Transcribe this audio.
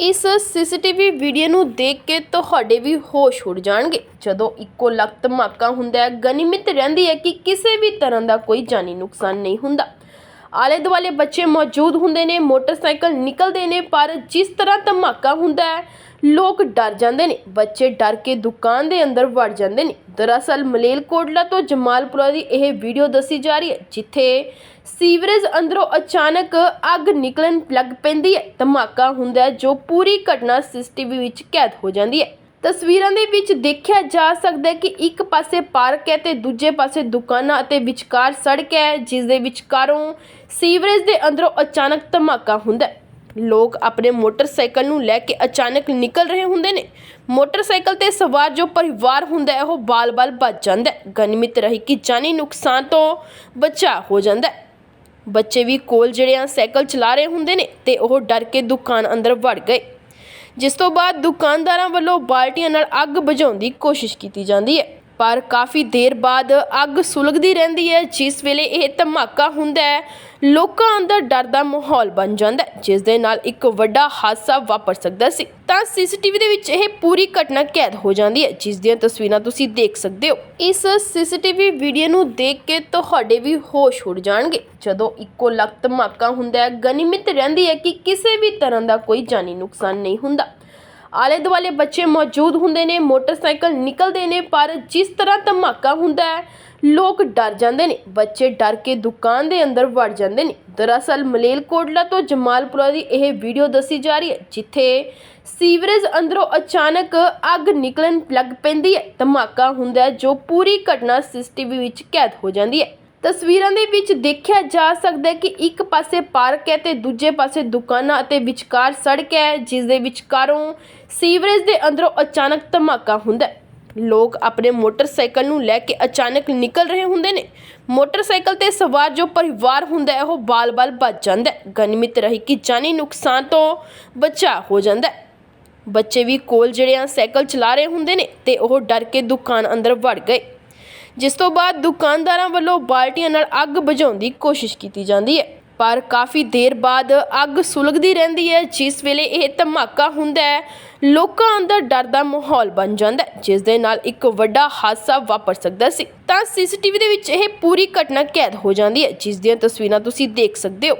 ਇਸ CCTV video ਨੂੰ ਦੇਖ ਕੇ ਤੁਹਾਡੇ ਵੀ ਹੋਸ਼ ਉੱਡ ਜਾਣਗੇ। ਜਦੋਂ ਇੱਕੋ ਲਖਤ ਧਮਾਕਾ ਹੁੰਦਾ ਹੈ, ਗਨੀਮਤ ਰਹਿੰਦੀ ਹੈ ਕਿ ਕਿਸੇ ਵੀ ਤਰ੍ਹਾਂ ਦਾ ਕੋਈ ਜਾਨੀ ਨੁਕਸਾਨ ਨਹੀਂ ਹੁੰਦਾ। ਆਲੇ ਦੁਆਲੇ ਬੱਚੇ ਮੌਜੂਦ ਹੁੰਦੇ ਨੇ, ਮੋਟਰਸਾਈਕਲ ਨਿਕਲਦੇ ਨੇ, ਪਰ ਜਿਸ ਤਰ੍ਹਾਂ ਧਮਾਕਾ ਹੁੰਦਾ ਹੈ, ਲੋਕ ਡਰ ਜਾਂਦੇ ਨੇ। ਬੱਚੇ ਡਰ ਕੇ ਦੁਕਾਨ ਦੇ ਅੰਦਰ ਵੜ ਜਾਂਦੇ ਨੇ। ਦਰਅਸਲ ਮਲੇਲਕੋਟਲਾ ਤੋਂ ਜਮਾਲਪੁਰਾ ਦੀ ਇਹ ਵੀਡੀਓ ਦੱਸੀ ਜਾ ਰਹੀ ਹੈ, ਜਿੱਥੇ ਸੀਵਰੇਜ ਅੰਦਰੋਂ ਅਚਾਨਕ ਅੱਗ ਨਿਕਲਣ ਲੱਗ ਪੈਂਦੀ ਹੈ। ਧਮਾਕਾ ਹੁੰਦਾ ਜੋ ਪੂਰੀ ਘਟਨਾ ਸੀਸੀਟੀਵੀ ਵਿੱਚ ਕੈਦ ਹੋ ਜਾਂਦੀ ਹੈ। ਤਸਵੀਰਾਂ ਦੇ ਵਿੱਚ ਦੇਖਿਆ ਜਾ ਸਕਦਾ ਹੈ ਕਿ ਇੱਕ ਪਾਸੇ ਪਾਰਕ ਹੈ ਤੇ ਦੂਜੇ ਪਾਸੇ ਦੁਕਾਨਾਂ ਅਤੇ ਵਿਚਕਾਰ ਸੜਕ ਹੈ, ਜਿਸ ਦੇ ਵਿਚਕਾਰੋਂ ਸੀਵਰੇਜ ਦੇ ਅੰਦਰੋਂ ਅਚਾਨਕ ਧਮਾਕਾ ਹੁੰਦਾ ਹੈ। ਲੋਕ ਆਪਣੇ ਮੋਟਰਸਾਈਕਲ ਨੂੰ ਲੈ ਕੇ ਅਚਾਨਕ ਨਿਕਲ ਰਹੇ ਹੁੰਦੇ ਨੇ। ਮੋਟਰਸਾਈਕਲ ਤੇ ਸਵਾਰ ਜੋ ਪਰਿਵਾਰ ਹੁੰਦਾ ਹੈ, ਉਹ ਬਾਲ-ਬਾਲ ਬਚ ਜਾਂਦਾ ਹੈ। ਗਨਿਮਤ ਰਹੀ ਕਿ ਜਾਨੀ ਨੁਕਸਾਨ ਤੋਂ ਬਚਾ ਹੋ ਜਾਂਦਾ ਹੈ। ਬੱਚੇ ਵੀ ਕੋਲ ਜਿਹੜੇ ਆ ਸਾਈਕਲ ਚਲਾ ਰਹੇ ਹੁੰਦੇ ਨੇ ਤੇ ਉਹ ਡਰ ਕੇ ਦੁਕਾਨ ਅੰਦਰ ਵੜ ਗਏ। ਜਿਸ ਤੋਂ ਬਾਅਦ ਦੁਕਾਨਦਾਰਾਂ ਵੱਲੋਂ ਬਾਲਟੀਆਂ ਨਾਲ ਅੱਗ ਬੁਝਾਉਣ ਦੀ ਕੋਸ਼ਿਸ਼ ਕੀਤੀ ਜਾਂਦੀ ਹੈ। ਪਰ ਕਾਫੀ ਦੇਰ ਬਾਅਦ ਅੱਗ ਸੁਲਗਦੀ ਰਹਿੰਦੀ ਹੈ, ਜਿਸ ਵੇਲੇ ਇਹ ਧਮਾਕਾ ਹੁੰਦਾ ਹੈ, ਲੋਕਾਂ ਅੰਦਰ ਡਰ ਦਾ ਮਾਹੌਲ ਬਣ ਜਾਂਦਾ ਹੈ, ਜਿਸ ਦੇ ਨਾਲ ਇੱਕ ਵੱਡਾ ਹਾਦਸਾ ਵਾਪਰ ਸਕਦਾ ਸੀ। ਤਾਂ ਸੀਸੀਟੀਵੀ ਦੇ ਵਿੱਚ ਇਹ ਪੂਰੀ ਘਟਨਾ ਕੈਦ ਹੋ ਜਾਂਦੀ ਹੈ, ਜਿਸ ਦੀਆਂ ਤਸਵੀਰਾਂ ਤੁਸੀਂ ਦੇਖ ਸਕਦੇ ਹੋ। ਇਸ ਸੀਸੀਟੀਵੀ ਵੀਡੀਓ ਨੂੰ ਦੇਖ ਕੇ ਤੁਹਾਡੇ ਵੀ ਹੋਸ਼ ਉੱਡ ਜਾਣਗੇ। ਜਦੋਂ ਇੱਕੋ ਲਖਤ ਧਮਾਕਾ ਹੁੰਦਾ ਹੈ, ਗਨੀਮਤ ਰਹਿੰਦੀ ਹੈ ਕਿ ਕਿਸੇ ਵੀ ਤਰ੍ਹਾਂ ਦਾ ਕੋਈ ਜਾਨੀ ਨੁਕਸਾਨ ਨਹੀਂ ਹੁੰਦਾ। ਆਲੇ ਦੁਆਲੇ ਬੱਚੇ ਮੌਜੂਦ ਹੁੰਦੇ ਨੇ, ਮੋਟਰਸਾਈਕਲ ਨਿਕਲਦੇ ਨੇ, ਪਰ ਜਿਸ ਤਰ੍ਹਾਂ ਧਮਾਕਾ ਹੁੰਦਾ ਹੈ, ਲੋਕ ਡਰ ਜਾਂਦੇ ਨੇ। ਬੱਚੇ ਡਰ ਕੇ ਦੁਕਾਨ ਦੇ ਅੰਦਰ ਵੜ ਜਾਂਦੇ ਨੇ। ਦਰਅਸਲ ਮਲੇਲਕੋਟਲਾ ਤੋਂ ਜਮਾਲਪੁਰਾ ਦੀ ਇਹ ਵੀਡੀਓ ਦੱਸੀ ਜਾ ਰਹੀ ਹੈ, ਜਿੱਥੇ ਸੀਵਰੇਜ ਅੰਦਰੋਂ ਅਚਾਨਕ ਅੱਗ ਨਿਕਲਣ ਲੱਗ ਪੈਂਦੀ ਹੈ। ਧਮਾਕਾ ਹੁੰਦਾ ਜੋ ਪੂਰੀ ਘਟਨਾ ਸੀਸੀਟੀਵੀ ਵਿੱਚ ਕੈਦ ਹੋ ਜਾਂਦੀ ਹੈ। ਤਸਵੀਰਾਂ ਦੇ ਵਿੱਚ ਦੇਖਿਆ ਜਾ ਸਕਦਾ ਹੈ ਕਿ ਇੱਕ ਪਾਸੇ ਪਾਰਕ ਹੈ ਤੇ ਦੂਜੇ ਪਾਸੇ ਦੁਕਾਨਾਂ ਅਤੇ ਵਿਚਕਾਰ ਸੜਕ ਹੈ, ਜਿਸ ਦੇ ਵਿਚਕਾਰੋਂ ਸੀਵਰੇਜ ਦੇ ਅੰਦਰੋਂ ਅਚਾਨਕ ਧਮਾਕਾ ਹੁੰਦਾ ਹੈ। ਲੋਕ ਆਪਣੇ ਮੋਟਰਸਾਈਕਲ ਨੂੰ ਲੈ ਕੇ ਅਚਾਨਕ ਨਿਕਲ ਰਹੇ ਹੁੰਦੇ ਨੇ। ਮੋਟਰਸਾਈਕਲ ਤੇ ਸਵਾਰ ਜੋ ਪਰਿਵਾਰ ਹੁੰਦਾ ਹੈ, ਉਹ ਬਾਲ-ਬਾਲ ਬਚ ਜਾਂਦਾ ਹੈ। ਗਨਿਮਤ ਰਹੀ ਕਿ ਜਾਨੀ ਨੁਕਸਾਨ ਤੋਂ ਬਚਾ ਹੋ ਜਾਂਦਾ ਹੈ। ਬੱਚੇ ਵੀ ਕੋਲ ਜਿਹੜੇ ਆ ਸਾਈਕਲ ਚਲਾ ਰਹੇ ਹੁੰਦੇ ਨੇ ਤੇ ਉਹ ਡਰ ਕੇ ਦੁਕਾਨ ਅੰਦਰ ਵੜ ਗਏ। ਜਿਸ ਤੋਂ ਬਾਅਦ ਦੁਕਾਨਦਾਰਾਂ ਵੱਲੋਂ ਬਾਲਟੀਆਂ ਨਾਲ ਅੱਗ ਬੁਝਾਉਣ ਦੀ ਕੋਸ਼ਿਸ਼ ਕੀਤੀ ਜਾਂਦੀ ਹੈ। ਪਰ ਕਾਫੀ ਦੇਰ ਬਾਅਦ ਅੱਗ ਸੁਲਗਦੀ ਰਹਿੰਦੀ ਹੈ, ਜਿਸ ਵੇਲੇ ਇਹ ਧਮਾਕਾ ਹੁੰਦਾ ਹੈ, ਲੋਕਾਂ ਅੰਦਰ ਡਰ ਦਾ ਮਾਹੌਲ ਬਣ ਜਾਂਦਾ ਹੈ, ਜਿਸ ਦੇ ਨਾਲ ਇੱਕ ਵੱਡਾ ਹਾਦਸਾ ਵਾਪਰ ਸਕਦਾ ਸੀ। ਤਾਂ ਸੀਸੀਟੀਵੀ ਦੇ ਵਿੱਚ ਇਹ ਪੂਰੀ ਘਟਨਾ ਕੈਦ ਹੋ ਜਾਂਦੀ ਹੈ, ਜਿਸ ਦੀਆਂ ਤਸਵੀਰਾਂ ਤੁਸੀਂ ਦੇਖ ਸਕਦੇ ਹੋ।